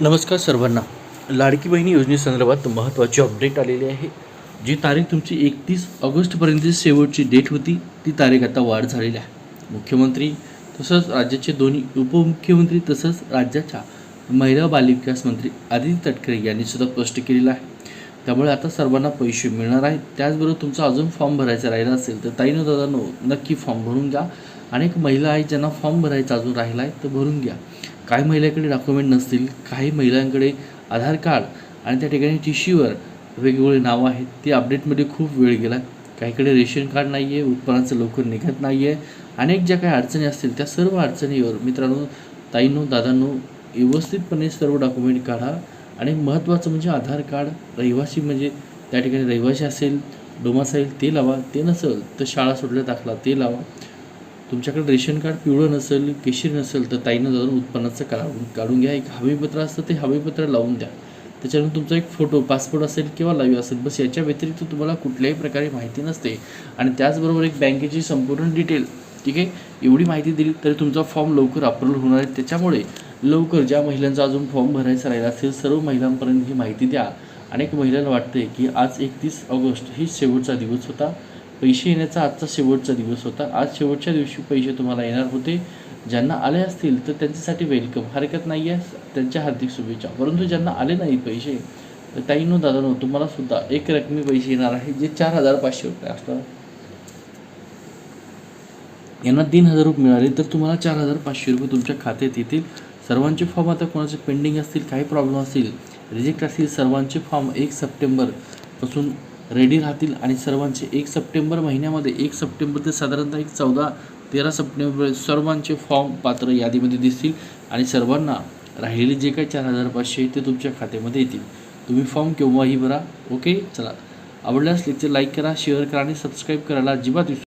नमस्कार सर्वांना. लाडकी बहिणी योजनेसंदर्भात महत्त्वाची अपडेट आलेली आहे. जी तारीख तुमची एकतीस ऑगस्टपर्यंतची शेवटची डेट होती ती तारीख आता वाढ झालेली आहे. मुख्यमंत्री तसंच राज्याचे दोन्ही उपमुख्यमंत्री तसंच राज्याच्या महिला बालविकास मंत्री आदित्य तटकरे यांनी सुद्धा स्पष्ट केलेलं आहे. त्यामुळे आता सर्वांना पैसे मिळणार आहेत. त्याचबरोबर तुमचा अजून फॉर्म भरायचा राहिला असेल तर ताईनो दादानो नक्की फॉर्म भरून घ्या. अनेक महिला आहेत ज्यांना फॉर्म भरायचा अजून राहिला आहे तर भरून घ्या. काही महिलांकडे डॉक्युमेंट नसतील काही महिलांकडे आधार कार्ड आणि त्या ठिकाणी टी सीवर वेगवेगळे नावं आहेत. ते अपडेटमध्ये खूप वेळ गेला. काहीकडे रेशन कार्ड नाही आहे उत्पन्नाचं लवकर निघत नाही आहे अनेक ज्या काही अडचणी असतील त्या सर्व अडचणीवर मित्रांनो ताईंनो दादांनो व्यवस्थितपणे सर्व डॉक्युमेंट काढा. आणि महत्त्वाचं म्हणजे आधार कार्ड रहिवासी म्हणजे त्या ठिकाणी रहिवासी असेल डोमासाईल ते लावा. ते नसेल तर शाळा सोडल्या दाखला ते लावा. तुमच्याकडे रेशन कार्ड पिवळं नसेल केशीर नसेल तर ताईनं जाऊन उत्पन्नाचं काढून काढून घ्या. एक हमीपत्र असतं ते हमीपत्र लावून द्या. त्याच्यानंतर तुमचा एक फोटो पासपोर्ट असेल किंवा लाईव्ह असेल बस याच्या व्यतिरिक्त तुम्हाला कुठल्याही प्रकारे माहिती नसते. आणि त्याचबरोबर एक बँकेची संपूर्ण डिटेल ठीक आहे? एवढी माहिती दिली तरी तुमचा फॉर्म लवकर अप्रूव्ह होणार आहे. त्याच्यामुळे लवकर ज्या महिलांचा अजून फॉर्म भरायचा राहिला असेल सर्व महिलांपर्यंत ही माहिती द्या. अनेक महिलांना वाटते की आज एकतीस ऑगस्ट ही शेवटचा दिवस होता. पैसे येण्याचा आजचा शेवटचा दिवस होता. आज शेवटच्या दिवशी पैसे तुम्हाला येणार होते. ज्यांना आले असतील तर त्यांच्यासाठी वेलकम हरकत नाही आहे. त्यांच्या हार्दिक शुभेच्छा. परंतु ज्यांना आले नाही पैसे तर ताईनो दादानो तुम्हाला सुद्धा एक रकमी पैसे येणार आहे जे चार हजार पाचशे रुपये असतात यांना तीन हजार रुपये मिळाले तर तुम्हाला चार हजार पाचशे रुपये तुमच्या खात्यात येतील. सर्वांचे फॉर्म आता कोणाचे पेंडिंग असतील काही प्रॉब्लेम असतील रिजेक्ट असतील सर्वांचे फॉर्म एक सप्टेंबरपासून रेडी राहतील आणि सर्वांचे एक सप्टेंबर महिन्यामध्ये एक सप्टेंबर ते साधारणतः एक चौदा तेरा सप्टेंबर सर्वांचे फॉर्म पात्र यादीमध्ये दिसतील आणि सर्वांना राहिलेले जे काही चार हजार पाचशे ते तुमच्या खात्यामध्ये येतील. तुम्ही फॉर्म केव्हाही भरा ओके? चला आवडल्यास लेक्चर लाईक करा शेअर करा आणि सबस्क्राईब करायला अजिबात विसरू